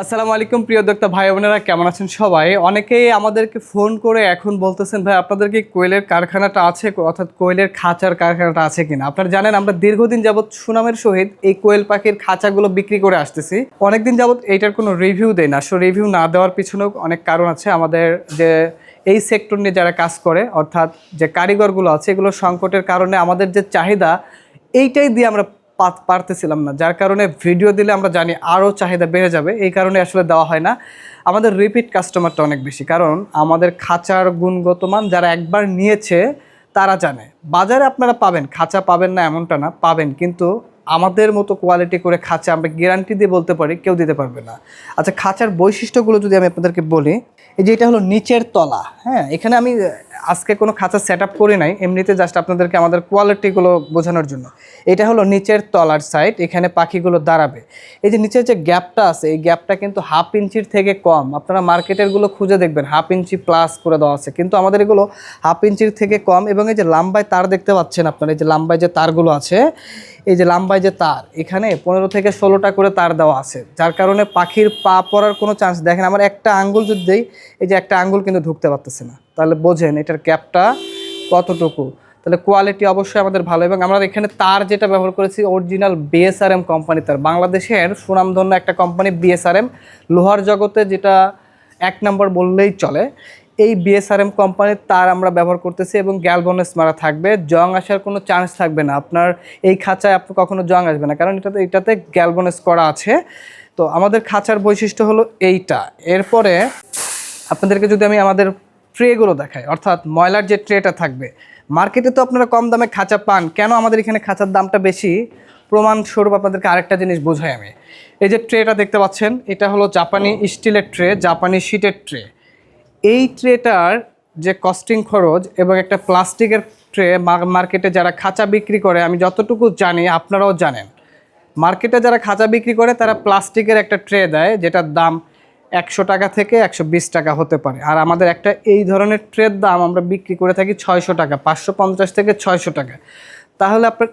আসসালামু আলাইকুম, প্রিয় দক্তা ভাই বোনেরা, কেমন আছেন সবাই? অনেকেই আমাদেরকে ফোন করে এখন বলতেছেন, ভাই, আপনাদের কি কোয়েলের কারখানাটা আছে? অর্থাৎ কোয়েলের খাঁচার কারখানাটা আছে কিনা? আপনারা জানেন, আমরা দীর্ঘদিন যাবৎ সুনামের সহিত এই কোয়েল পাখির খাঁচাগুলো বিক্রি করে আসতেছি। অনেকদিন যাবৎ এইটার কোনো রিভিউ দেয় না। সো, রিভিউ না দেওয়ার পিছনেও অনেক কারণ আছে। আমাদের যে এই সেক্টর নিয়ে যারা কাজ করে, অর্থাৎ যে কারিগরগুলো আছে, এগুলো সংকটের কারণে আমাদের যে চাহিদা, এইটাই দিয়ে আমরা পারতেছিলাম না, যার কারণে ভিডিও দিলে আমরা জানি আরও চাহিদা বেড়ে যাবে, এই কারণে আসলে দেওয়া হয় না। আমাদের রিপিট কাস্টমারটা অনেক বেশি, কারণ আমাদের খাঁচার গুণগত মান যারা একবার নিয়েছে, তারা জানে। বাজারে আপনারা পাবেন, খাঁচা পাবেন না এমনটা না, পাবেন, কিন্তু আমাদের মতো কোয়ালিটি করে খাঁচা আমরা গ্যারান্টি দিয়ে বলতে পারি, কেউ দিতে পারবে না। আচ্ছা খাঁচার বৈশিষ্ট্যগুলো যদি আমি আপনাদেরকে বলি, এই যে এটা হলো নিচের তলা হ্যাঁ এখানে আমি আজকে কোনো খাঁচা সেট আপ করি নাই, এমনিতে জাস্ট আপনাদেরকে আমাদের কোয়ালিটিগুলো বোঝানোর জন্য। এটা হলো নিচের তলার সাইড এখানে পাখিগুলো দাঁড়াবে। এই যে নিচের যে গ্যাপটা আছে, এই গ্যাপটা কিন্তু হাফ ইঞ্চির থেকে কম। আপনারা মার্কেটেরগুলো খুঁজে দেখবেন হাফ ইঞ্চি প্লাস করে দেওয়া আছে। কিন্তু আমাদের এগুলো হাফ ইঞ্চির থেকে কম এবং এই যে লাম্বায় তার দেখতে পাচ্ছেন আপনারা, এই যে লাম্বায় যে তারগুলো আছে, এই যে লাম্বায় যে তার, এখানে পনেরো থেকে ষোলোটা করে তার দেওয়া আছে। যার কারণে পাখির পা পড়ার কোনো চান্স দেখেন। আমার একটা আঙ্গুল যদি দেই, এই যে একটা আঙ্গুল কিন্তু ঢুকতে পারতেছে না। তাহলে বোঝেন এটার ক্যাপটা কতটুকু। তাহলে কোয়ালিটি অবশ্যই আমাদের ভালো এবং আমরা এখানে তার যেটা ব্যবহার করেছি অরিজিনাল বিএসআরএম কোম্পানি তার। বাংলাদেশের সুনামধন্য একটা কোম্পানি বিএসআরএম লোহার জগতে যেটা এক নম্বর বললেই চলে, এই বিএসআরএম কোম্পানির তার আমরা ব্যবহার করতেছি এবং গ্যালবনেস মারা থাকবে, জং আসার কোনো চান্স থাকবে না। আপনার এই খাঁচায় আপনার কখনো জং আসবে না, কারণ এটাতে এটাতে গ্যালবনেস করা আছে। তো আমাদের খাঁচার বৈশিষ্ট্য হলো এইটা। এরপরে আপনাদেরকে যদি আমি আমাদের ট্রেগুলো দেখায়, অর্থাৎ ময়লার যে ট্রেটা থাকবে। মার্কেটে তো আপনারা কম দামে খাঁচা পান, কেন আমাদের এখানে খাঁচার দামটা বেশি? প্রমাণস্বরূপ আপনাদেরকে আরেকটা জিনিস বোঝাই আমি। এই যে ট্রেটা দেখতে পাচ্ছেন, এটা হলো জাপানি স্টিলের ট্রে জাপানি শিটের ট্রে এই ট্রেটার যে কস্টিং খরচ এবং একটা প্লাস্টিকের ট্রে মার্কেটে যারা খাঁচা বিক্রি করে, আমি যতটুকু জানি, আপনারাও জানেন। মার্কেটে যারা খাঁচা বিক্রি করে, তারা প্লাস্টিকের একটা ট্রে দেয়, যেটার দাম একশো টাকা থেকে একশো বিশ টাকা হতে পারে। আর আমাদের একটা এই ধরনের ট্রের দাম আমরা বিক্রি করে থাকি ছয়শো টাকা, পাঁচশো পঞ্চাশ থেকে ছয়শো টাকা। তাহলে আপনার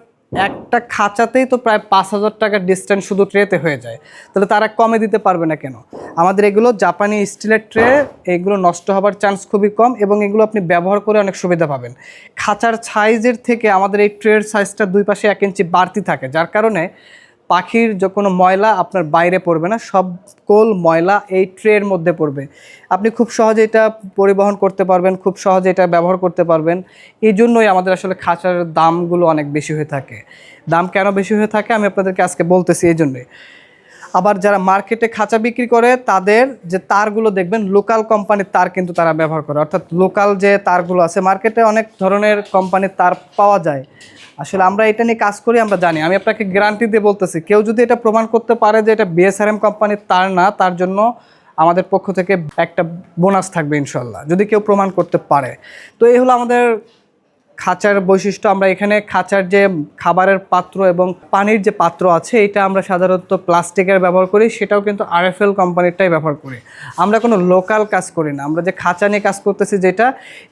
একটা খাঁচাতেই তো প্রায় পাঁচ হাজার টাকার ডিস্টেন্স শুধু ট্রেতে হয়ে যায়। তাহলে তারা কমে দিতে পারবে না কেন? আমাদের এগুলো জাপানি স্টিলের ট্রে এগুলো নষ্ট হবার চান্স খুবই কম এবং এগুলো আপনি ব্যবহার করে অনেক সুবিধা পাবেন। খাঁচার সাইজের থেকে আমাদের এই ট্রের সাইজটা দুই পাশে এক ইঞ্চি বাড়তি থাকে। যার কারণে পাখির যে কোনো ময়লা আপনার বাইরে পড়বে না, সব কোল ময়লা এই ট্রের মধ্যে পড়বে। আপনি খুব সহজে এটা পরিবহন করতে পারবেন, খুব সহজে এটা ব্যবহার করতে পারবেন। এই জন্যই আমাদের আসলে খাঁচার দামগুলো অনেক বেশি হয়ে থাকে। দাম কেন বেশি হয়ে থাকে আমি আপনাদেরকে আজকে বলতেছি এই জন্যই। আবার যারা মার্কেটে খাঁচা বিক্রি করে, তাদের যে তারগুলো দেখবেন, লোকাল কোম্পানির তার কিন্তু তারা ব্যবহার করে। অর্থাৎ লোকাল যে তারগুলো আছে, মার্কেটে অনেক ধরনের কোম্পানির তার পাওয়া যায়। আসলে আমরা এটা নিয়ে কাজ করি, আমরা জানি। আমি আপনাকে গ্যারান্টি দিয়ে বলতেছি, কেউ যদি এটা প্রমাণ করতে পারে যে এটা বিএসআরএম কোম্পানির তার না, তার জন্য আমাদের পক্ষ থেকে একটা বোনাস থাকবে ইনশাল্লাহ যদি কেউ প্রমাণ করতে পারে। তো এই হলো আমাদের খাঁচার বৈশিষ্ট্য, আমরা এখানে খাঁচার যে খাবারের পাত্র এবং পানির যে পাত্র আছে, এটা আমরা সাধারণত প্লাস্টিকের ব্যবহার করি, সেটাও কিন্তু আরএফএল কোম্পানিরটাই ব্যবহার করি। আমরা কোনো লোকাল কাজ করি না, আমরা যে খাঁচা নিয়ে কাজ করতেছি যেটা,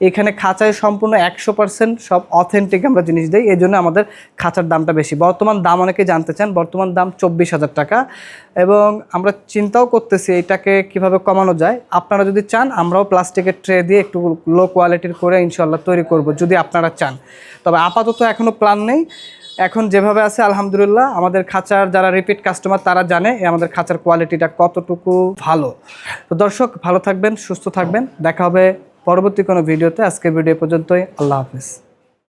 এখানে খাঁচায় সম্পূর্ণ একশো পার্সেন্ট সব অথেন্টিক আমরা জিনিস দিই এই জন্য আমাদের খাঁচার দামটা বেশি। বর্তমান দাম অনেকে জানতে চান, বর্তমান দাম চব্বিশ হাজার টাকা এবং আমরা চিন্তাও করতেছি এটাকে কীভাবে কমানো যায়। আপনারা যদি চান, আমরাও প্লাস্টিকের ট্রে দিয়ে একটু লো কোয়ালিটির করে ইনশাল্লাহ তৈরি করব। যদি আপনারা চান। তবে আপাতত এখনও প্ল্যান নেই। এখন যেভাবে আছে, আলহামদুলিল্লাহ, আমাদের খাঁচার যারা রিপিট কাস্টমার তারা জানে আমাদের খাঁচার কোয়ালিটিটা কতটুকু ভালো। তো দর্শক, ভালো থাকবেন, সুস্থ থাকবেন। দেখা হবে পরবর্তী কোনো ভিডিওতে আজকের ভিডিও পর্যন্তই। আল্লাহ হাফিজ।